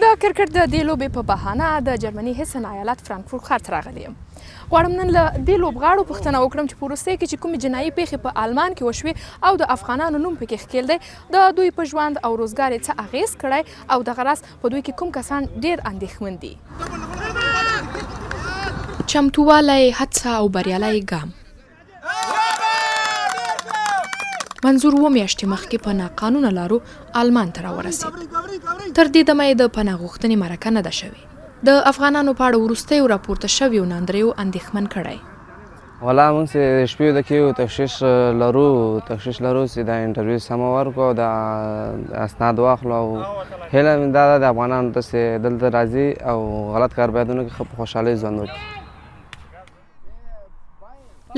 د کرکټ د دې لوبې په بهانه د جرمني هسن ایالت فرانکفورت ښار ته راغلی یم. غواړم نن له دې لوبغاړو پوښتنه وکړم چې په وروستۍ کې چې کومې جنایي پیښې په آلمان کې وشوې او د افغانانو نوم پکې ښکېل دی د دوی په ژوند او روزګار څه اغیز کړی او دغه راز په دوی کې کوم کسان ډیر اندېښمن دي. چمتووالی هڅه او بریالی ګام منظور و میاشتې مخکې په ناقانونه لارو آلمان ته راورسېد. تر دې دمه یې د پناه غوښتنې مرکه نه ده شوې. د افغانانو په اړه وروستیو راپورته شویو ناندریو اندېښمن کړی. والا موږ چې شپې د کې تشخیص لرو تشخیص لرو چې دا انټرویو سم ورکو دا اسناد واخلو او هله دا د افغانانو ته دلته راځي او غلط کار کړي په خوشحالۍ ژوند وکړي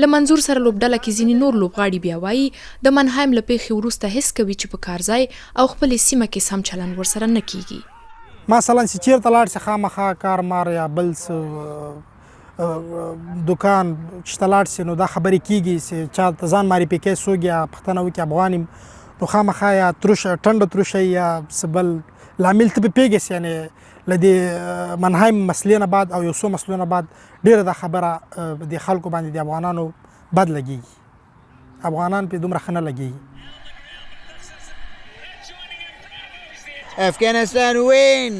له منظور سره لوبډله کې ځینې نور لوبغاړي بیا وایي د منهایم له پیښې وروسته حس کوي چې په کارځای او خپلې سیمه کې سم چلند ورسره نه کیږي مثلا چې چیرته لاړ شي خامخا کار مار یا بل دکان چې ته لاړ شي نو دا خبرې کیږي چې چا ته ځان ماري پکې سوګ یا پښتنه وکي افغان یم نو خامخا یا ترش ټنډه ترش یا سبل لامل ته پیګس یعنی لدی منهایم مسلې نه بعد او یو څو مسلې نه بعد ډیره د خبره د خلکو باندې د افغانانو بد لګي افغانان په دومره خنه لګي Afghanistan win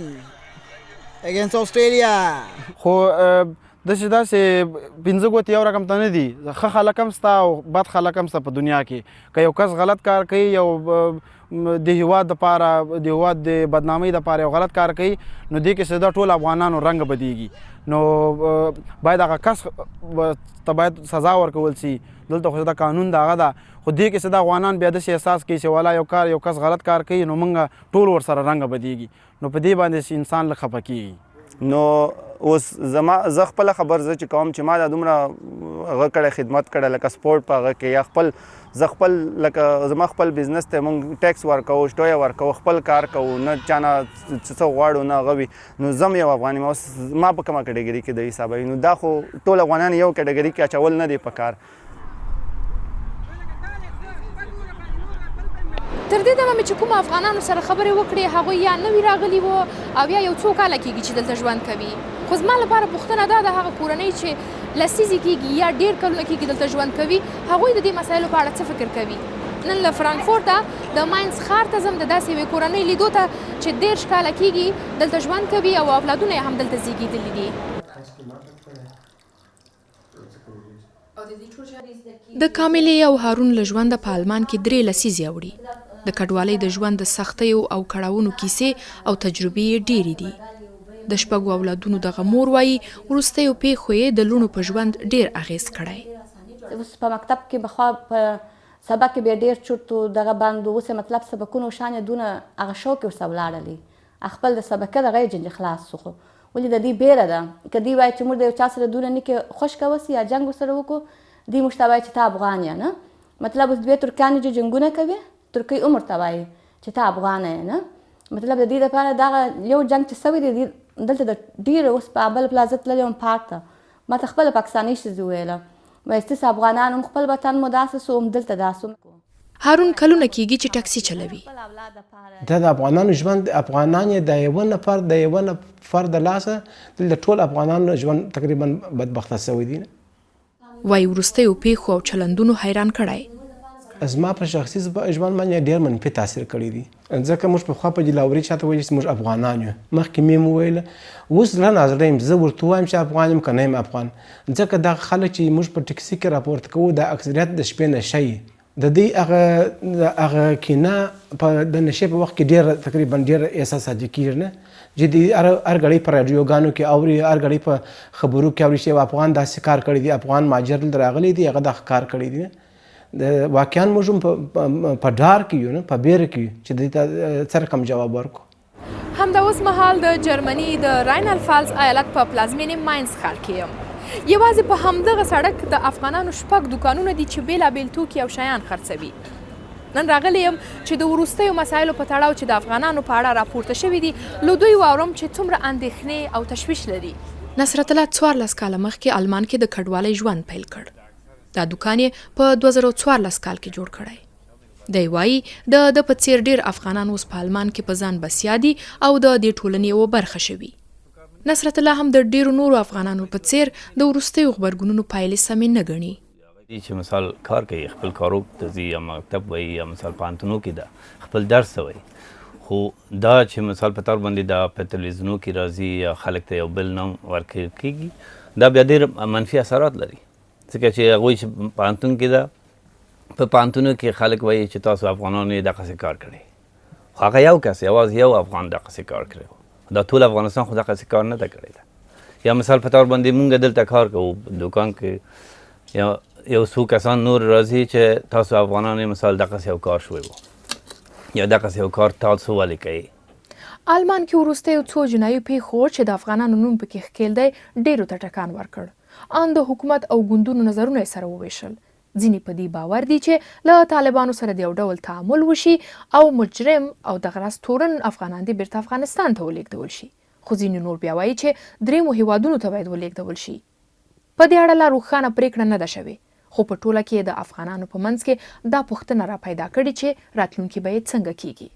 against Australia. خو د چې داسې پنځه ګوتې یو رقم ته نه دي. ښه خلک هم ستا او بد خلک هم ستا په دنیا کې. که یو کس غلط کار کوي یو د هیواد دپاره د هیواد د بدنامۍ دپاره یو غلط کار کوي نو دې کې سدا ټول افغانانو رنګ بدیږي. نو باید هغه کس ته باید سزا ورکول سي. دلته خو دا قانون دغه ده. خو دې کې سدا افغانان بیا داسې احساس کوي چې والا یو کار یو کس غلط کار کوي نو موږ ټول ورسره رنګ بدیږي. نو په دې باندې انسان لږ خفه کیږي نو اوس زما زه خپل خبر زه چې کوم چې ما دا دومره هغه کړه خدمت کړه لکه سپورت په هغه کې یا خپل زه خپل لکه زما خپل بزنس ته مونږ ټیکس ورکو شټویا ورکو خپل کار کوو نه چانه څه غواړو نه غوي نو زم یو افغاني ما په کومه کټګوري کې د حساب نو دا خو ټول افغانان یو کټګوري کې اچول نه دی پکار تر دمه چې کوم افغانانو سره خبرې وکړې هغه یا نوی راغلی وو او یا یو څو کاله کېږي چې دلته ژوند کوي. خو زما لپاره پوښتنه دا ده هغه کورنۍ چې لسیزې کېږي یا ډېر کلونه کېږي دلته ژوند کوي هغوی د دې مسایلو په اړه څه فکر کوي؟ نن له فرانکفورته د ماینز ښار ته ځم د داسې یوې کورنۍ لیدو ته چې دېرش کاله کېږي دلته ژوند کوي او اولادونه یې هم دلته زیږېدلي دي. د کاملې او هارون له ژونده په آلمان کې درې لسیزې اوړي د کډوالۍ د ژوند د سختیو او کړاوونو کیسې او تجربې ډېرې دي. د شپږو اولادونو دغه مور وایي وروستیو پیښو یې د لوڼو په ژوند ډېر اغیز کړی. اوس په مکتب کې بخوا په سبق کې بیا ډېر چورتو دغه باندې اوس مطلب سبقونو شان دونه هغه شوق ورسره ولاړلې. خپل د سبقه دغه جنج خلاص سو ولې د دې بیره ده؟ کدی وای چې موږ د یو چا سره دونه نه کې خوش کوسی یا جنگ سره وکړو دی مشتبه چې ته افغان یا نه؟ مطلب اوس دوی ترکان چې جنگونه کوي ترکی عمر ته وای چې ته افغان یې نه مطلب د دې لپاره دا یو جنگ چې سوي دی دلته د ډیر اوس په بل پلازت لږه پارته ما ته خپل پاکستاني شې ویله وای ستاسو افغانان خپل وطن مو داسې سوم دلته داسوم هارون کلونه کېږي چې ټاکسي چلوي دا د افغانانو ژوند افغانان د یو نفر د یو نفر د لاسه د ټول افغانانو ژوند تقریبا بدبخته شوی دي وای ورستیو پیښو او چلندونو حیران کړای زما په شخصي ژوند باندې ډیر منفي تاثیر کړی دي ځکه موږ په خوا په جلاوري چاته وایي چې موږ افغانان یو. مخکې مې ویل اوس لا نظر یم زه ورته وایم چې افغان یم کنه یم افغان. ځکه دا خلک چې موږ په ټکسي کې راپورټ کوو د اکثریت د شپې نشي د دې هغه هغه کینه په د نشه په وخت کې ډیر تقریبا ډیر احساسات کیږي نه. د هر غړي پر رادیوګانو کې اوري هر غړي په خبرو کې اوري چې افغان داسې کار کړی دی افغان ماجر راغلی دی هغه د کار کړی دی د واقعا موږ په ډار کې یو نه په بیر کې چې د سره کم جواب ورکو همدا اوس مهال د جرمني د راینل فالز ایالت په پلازمینې ماینز ښار کې یم یوازې په همدغه سړک د افغانانو شپږ دوکانونه دي چې بیلابیل توکي او شیان خرڅوي نن راغلی یم چې د وروستیو مسایلو په تړاو چې د افغانانو په اړه راپورته شوي دي له دوی واورم چې څومره اندېښنې او تشویش لري نصرت الله څوارلس کاله مخکې آلمان کې د کډوالۍ ژوند پیل کړ دا دوکان یې په 2014 کال کې جوړ کړی. دی وایي د د په څیر ډیر افغانان اوس په آلمان کې په ځان بسیا دي او د دې ټولنې یوه برخه شوي. نصرت الله هم د ډیرو نورو افغانانو په څیر د وروستیو غبرګونونو پایلې سمې نه ګڼي. دي چې مثال کار کوي خپل کارو ته ځي یا مکتب وایي یا مثال پانتونو کې ده خپل درس وایي. خو دا چې مثال په تور باندې دا په تلویزیونو کې راځي یا خلک ته یو بل نوم ورکړي کېږي دا بیا ډېر منفي اثرات لري ځکه چې هغوی پانتون کې ده په پانتونو کې خلک وایي چې تاسو افغانانو دغسې کار کړی. خو هغه یو کس یوازې یو افغان دغسې کار کړی دا ټول افغانستان خو دغسې کار نه ده کړی ده. یا مثال په تور باندې مونږ دلته کار کوو دوکان کې یا یو څو کسان نور راځي چې تاسو افغانان مثال دغسې یو کار شوی وو یا دغسې یو کار تاسو ولې کوي آلمان کې وروستیو څو جنایي پیښو چې د افغانانو نوم پکې ښکېل دی ډیرو ته ټکان ورکړ ان د حکومت او ګوندونو نظرونه یې سره وویشل. ځینې په دې باور دي چې له طالبانو سره د یو ډول تعامل وشي او مجرم او د غرض تورن افغانان دې بیرته افغانستان ته ولېږدول شي. خو ځینې نور بیا وایي چې درېیمو هیوادونو ته باید ولېږدول شي. په دې اړه لا روښانه پریکړه نه ده شوې. خو په ټوله کې د افغانانو په منځ کې دا پوښتنه را پیدا کړې چې راتلونکي به څنګه کیږي